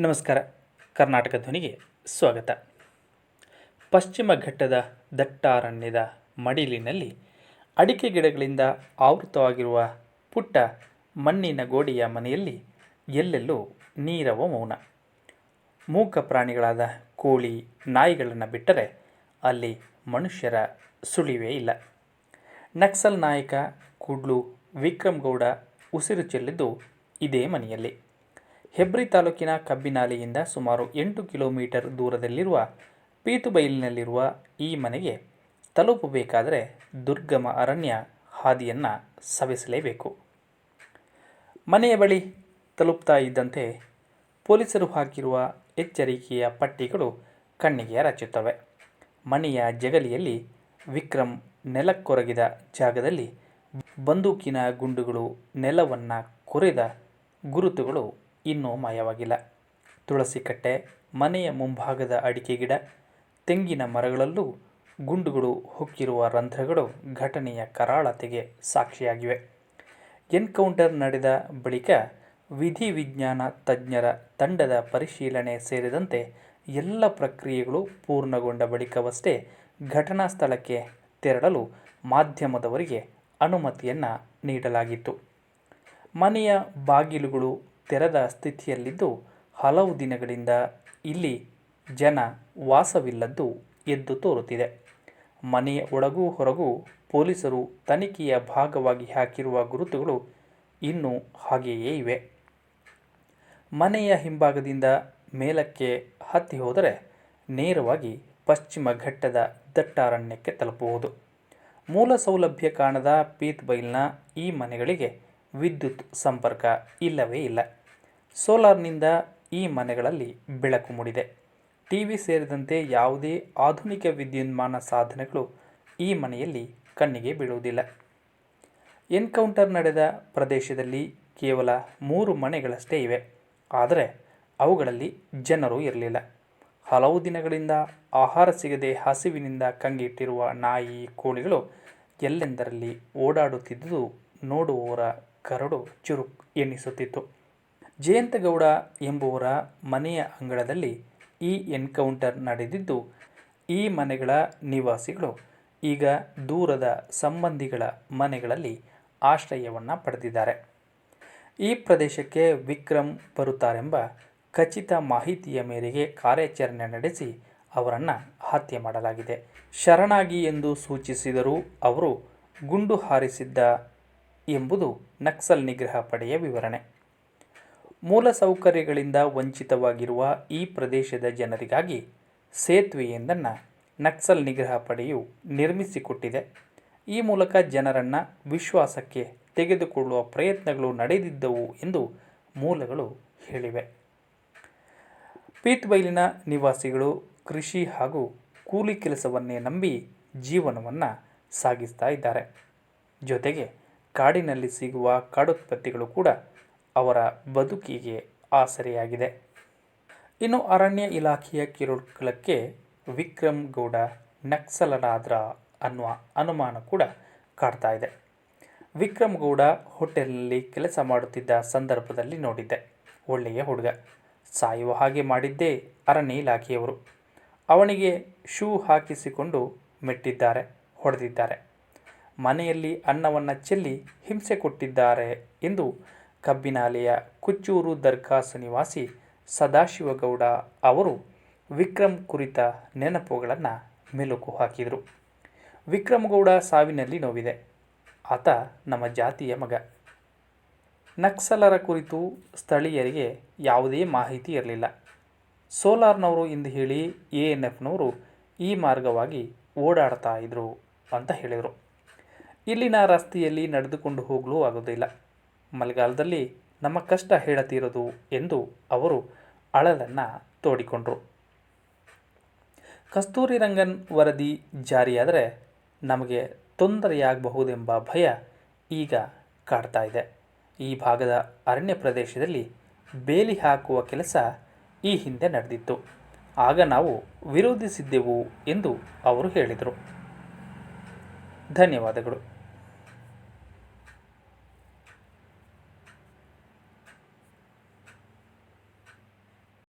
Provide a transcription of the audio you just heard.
ನಮಸ್ಕಾರ. ಕರ್ನಾಟಕ ಧ್ವನಿಗೆ ಸ್ವಾಗತ. ಪಶ್ಚಿಮ ಘಟ್ಟದ ದಟ್ಟಾರಣ್ಯದ ಮಡಿಲಿನಲ್ಲಿ ಅಡಿಕೆ ಗಿಡಗಳಿಂದ ಆವೃತವಾಗಿರುವ ಪುಟ್ಟ ಮಣ್ಣಿನ ಗೋಡೆಯ ಮನೆಯಲ್ಲಿ ಎಲ್ಲೆಲ್ಲೂ ನೀರವ ಮೌನ. ಮೂಕ ಪ್ರಾಣಿಗಳಾದ ಕೋಳಿ, ನಾಯಿಗಳನ್ನು ಬಿಟ್ಟರೆ ಅಲ್ಲಿ ಮನುಷ್ಯರ ಸುಳಿವೇ ಇಲ್ಲ. ನಕ್ಸಲ್ ನಾಯಕ ಕುಡ್ಲು ವಿಕ್ರಮ್ ಗೌಡ ಉಸಿರು ಚೆಲ್ಲಿದ್ದು ಇದೇ ಮನೆಯಲ್ಲಿ. ಹೆಬ್ರಿ ತಾಲೂಕಿನ ಕಬ್ಬಿನಾಲೆಯಿಂದ ಸುಮಾರು ಎಂಟು ಕಿಲೋಮೀಟರ್ ದೂರದಲ್ಲಿರುವ ಪೀತುಬೈಲಿನಲ್ಲಿರುವ ಈ ಮನೆಗೆ ತಲುಪಬೇಕಾದರೆ ದುರ್ಗಮ ಅರಣ್ಯ ಹಾದಿಯನ್ನು ಸವೆಸಲೇಬೇಕು. ಮನೆಯ ಬಳಿ ತಲುಪ್ತಾ ಇದ್ದಂತೆ ಪೊಲೀಸರು ಹಾಕಿರುವ ಎಚ್ಚರಿಕೆಯ ಪಟ್ಟಿಗಳು ಕಣ್ಣಿಗೆ ರಚುತ್ತವೆ ಮನೆಯ ಜಗಲಿಯಲ್ಲಿ ವಿಕ್ರಮ್ ನೆಲಕ್ಕೊರಗಿದ ಜಾಗದಲ್ಲಿ ಬಂದೂಕಿನ ಗುಂಡುಗಳು ನೆಲವನ್ನು ಕೊರೆದ ಗುರುತುಗಳು ಇನ್ನೂ ಮಾಯವಾಗಿಲ್ಲ. ತುಳಸಿ ಕಟ್ಟೆ, ಮನೆಯ ಮುಂಭಾಗದ ಅಡಿಕೆ ಗಿಡ, ತೆಂಗಿನ ಮರಗಳಲ್ಲೂ ಗುಂಡುಗಳು ಹೊಕ್ಕಿರುವ ರಂಧ್ರಗಳು ಘಟನೆಯ ಕರಾಳತೆಗೆ ಸಾಕ್ಷಿಯಾಗಿವೆ. ಎನ್ಕೌಂಟರ್ ನಡೆದ ಬಳಿಕ ವಿಧಿವಿಜ್ಞಾನ ತಜ್ಞರ ತಂಡದ ಪರಿಶೀಲನೆ ಸೇರಿದಂತೆ ಎಲ್ಲ ಪ್ರಕ್ರಿಯೆಗಳು ಪೂರ್ಣಗೊಂಡ ಬಳಿಕವಷ್ಟೇ ಘಟನಾ ಸ್ಥಳಕ್ಕೆ ತೆರಳಲು ಮಾಧ್ಯಮದವರಿಗೆ ಅನುಮತಿಯನ್ನು ನೀಡಲಾಗಿತ್ತು. ಮನೆಯ ಬಾಗಿಲುಗಳು ತೆರೆದ ಸ್ಥಿತಿಯಲ್ಲಿದ್ದು ಹಲವು ದಿನಗಳಿಂದ ಇಲ್ಲಿ ಜನ ವಾಸವಿಲ್ಲದ್ದು ಎದ್ದು ತೋರುತ್ತಿದೆ. ಮನೆಯ ಒಳಗೂ ಹೊರಗೂ ಪೊಲೀಸರು ತನಿಖೆಯ ಭಾಗವಾಗಿ ಹಾಕಿರುವ ಗುರುತುಗಳು ಇನ್ನೂ ಹಾಗೆಯೇ ಇವೆ. ಮನೆಯ ಹಿಂಭಾಗದಿಂದ ಮೇಲಕ್ಕೆ ಹತ್ತಿ ಹೋದರೆ ನೇರವಾಗಿ ಪಶ್ಚಿಮ ಘಟ್ಟದ ದಟ್ಟಾರಣ್ಯಕ್ಕೆ ತಲುಪಬಹುದು ಮೂಲ ಸೌಲಭ್ಯ ಕಾಣದ ಪೀತ್ಬೈಲ್ನ ಈ ಮನೆಗಳಿಗೆ ವಿದ್ಯುತ್ ಸಂಪರ್ಕ ಇಲ್ಲವೇ ಇಲ್ಲ. ಸೋಲಾರ್ನಿಂದ ಈ ಮನೆಗಳಲ್ಲಿ ಬೆಳಕು ಮೂಡಿದೆ. ಟಿವಿ ಸೇರಿದಂತೆ ಯಾವುದೇ ಆಧುನಿಕ ವಿದ್ಯುನ್ಮಾನ ಸಾಧನಗಳು ಈ ಮನೆಯಲ್ಲಿ ಕಣ್ಣಿಗೆ ಬೀಳುವುದಿಲ್ಲ. ಎನ್ಕೌಂಟರ್ ನಡೆದ ಪ್ರದೇಶದಲ್ಲಿ ಕೇವಲ ಮೂರು ಮನೆಗಳಷ್ಟೇ ಇವೆ. ಆದರೆ ಅವುಗಳಲ್ಲಿ ಜನರು ಇರಲಿಲ್ಲ. ಹಲವು ದಿನಗಳಿಂದ ಆಹಾರ ಸಿಗದೆ ಹಸಿವಿನಿಂದ ಕಂಗಿಟ್ಟಿರುವ ನಾಯಿ, ಕೋಳಿಗಳು ಎಲ್ಲೆಂದರಲ್ಲಿ ಓಡಾಡುತ್ತಿದ್ದುದು ನೋಡುವವರ ಕರಡು ಚುರುಕ್ ಎನ್ನಿಸುತ್ತಿತ್ತು ಜಯಂತಗೌಡ ಎಂಬುವರ ಮನೆಯ ಅಂಗಳದಲ್ಲಿ ಈ ಎನ್ಕೌಂಟರ್ ನಡೆದಿದ್ದು, ಈ ಮನೆಗಳ ನಿವಾಸಿಗಳು ಈಗ ದೂರದ ಸಂಬಂಧಿಗಳ ಮನೆಗಳಲ್ಲಿ ಆಶ್ರಯವನ್ನು ಪಡೆದಿದ್ದಾರೆ. ಈ ಪ್ರದೇಶಕ್ಕೆ ವಿಕ್ರಮ್ ಬರುತ್ತಾರೆಂಬ ಖಚಿತ ಮಾಹಿತಿಯ ಮೇರೆಗೆ ಕಾರ್ಯಾಚರಣೆ ನಡೆಸಿ ಅವರನ್ನು ಹತ್ಯೆ ಮಾಡಲಾಗಿದೆ. ಶರಣಾಗಿ ಎಂದು ಸೂಚಿಸಿದರೂ ಅವರು ಗುಂಡು ಹಾರಿಸಿದ್ದ ಎಂಬುದು ನಕ್ಸಲ್ ನಿಗ್ರಹ ಪಡೆಯ ವಿವರಣೆ. ಮೂಲಸೌಕರ್ಯಗಳಿಂದ ವಂಚಿತವಾಗಿರುವ ಈ ಪ್ರದೇಶದ ಜನರಿಗಾಗಿ ಸೇತುವೆಯೊಂದನ್ನು ನಕ್ಸಲ್ ನಿಗ್ರಹ ಪಡೆಯು ನಿರ್ಮಿಸಿಕೊಟ್ಟಿದೆ. ಈ ಮೂಲಕ ಜನರನ್ನು ವಿಶ್ವಾಸಕ್ಕೆ ತೆಗೆದುಕೊಳ್ಳುವ ಪ್ರಯತ್ನಗಳು ನಡೆದಿದ್ದವು ಎಂದು ಮೂಲಗಳು ಹೇಳಿವೆ. ಪೀತ್ಬೈಲಿನ ನಿವಾಸಿಗಳು ಕೃಷಿ ಹಾಗೂ ಕೂಲಿ ಕೆಲಸವನ್ನೇ ನಂಬಿ ಜೀವನವನ್ನು ಸಾಗಿಸ್ತಾ ಇದ್ದಾರೆ. ಜೊತೆಗೆ ಕಾಡಿನಲ್ಲಿ ಸಿಗುವ ಕಾಡುತ್ಪತ್ತಿಗಳು ಕೂಡ ಅವರ ಬದುಕಿಗೆ ಆಸರೆಯಾಗಿದೆ. ಇನ್ನು ಅರಣ್ಯ ಇಲಾಖೆಯ ಕಿರುಕುಳಕ್ಕೆ ವಿಕ್ರಮ್ ಗೌಡ ನಕ್ಸಲನಾದ್ರ ಅನ್ನುವ ಅನುಮಾನ ಕೂಡ ಕಾಡ್ತಾ ಇದೆ. ವಿಕ್ರಮ್ ಗೌಡ ಹೋಟೆಲ್ನಲ್ಲಿ ಕೆಲಸ ಮಾಡುತ್ತಿದ್ದ ಸಂದರ್ಭದಲ್ಲಿ ನೋಡಿದ್ದೆ. ಒಳ್ಳೆಯ ಹುಡುಗ. ಸಾಯುವ ಹಾಗೆ ಮಾಡಿದ್ದೇ ಅರಣ್ಯ ಇಲಾಖೆಯವರು. ಅವನಿಗೆ ಶೂ ಹಾಕಿಸಿಕೊಂಡು ಮೆಟ್ಟಿದ್ದಾರೆ, ಹೊಡೆದಿದ್ದಾರೆ. ಮನೆಯಲ್ಲಿ ಅನ್ನವನ್ನು ಚೆಲ್ಲಿ ಹಿಂಸೆ ಕೊಟ್ಟಿದ್ದಾರೆ ಎಂದು ಕಬ್ಬಿನಾಲೆಯ ಕುಚ್ಚೂರು ದರ್ಗಾಸ್ ನಿವಾಸಿ ಸದಾಶಿವಗೌಡ ಅವರು ವಿಕ್ರಮ್ ಕುರಿತ ನೆನಪುಗಳನ್ನು ಮೆಲುಕು ಹಾಕಿದರು. ವಿಕ್ರಮಗೌಡ ಸಾವಿನಲ್ಲಿ ನೋವಿದೆ. ಆತ ನಮ್ಮ ಜಾತಿಯ ಮಗ. ನಕ್ಸಲರ ಕುರಿತು ಸ್ಥಳೀಯರಿಗೆ ಯಾವುದೇ ಮಾಹಿತಿ ಇರಲಿಲ್ಲ. ಸೋಲಾರ್ನವರು ಎಂದು ಹೇಳಿ ಎ ಎನ್ ಎಫ್ನವರು ಈ ಮಾರ್ಗವಾಗಿ ಓಡಾಡ್ತಾ ಇದ್ರು ಅಂತ ಹೇಳಿದರು. ಇಲ್ಲಿನ ರಸ್ತೆಯಲ್ಲಿ ನಡೆದುಕೊಂಡು ಹೋಗಲು ಆಗೋದಿಲ್ಲ. ಮಳೆಗಾಲದಲ್ಲಿ ನಮ್ಮ ಕಷ್ಟ ಹೇಳತೀರದು ಎಂದು ಅವರು ಅಳಲನ್ನು ತೋಡಿಕೊಂಡರು. ಕಸ್ತೂರಿ ರಂಗನ್ ವರದಿ ಜಾರಿಯಾದರೆ ನಮಗೆ ತೊಂದರೆಯಾಗಬಹುದೆಂಬ ಭಯ ಈಗ ಕಾಡ್ತಾ ಇದೆ. ಈ ಭಾಗದ ಅರಣ್ಯ ಪ್ರದೇಶದಲ್ಲಿ ಬೇಲಿ ಹಾಕುವ ಕೆಲಸ ಈ ಹಿಂದೆ ನಡೆದಿತ್ತು. ಆಗ ನಾವು ವಿರೋಧಿಸಿದ್ದೆವು ಎಂದು ಅವರು ಹೇಳಿದರು. ಧನ್ಯವಾದಗಳು.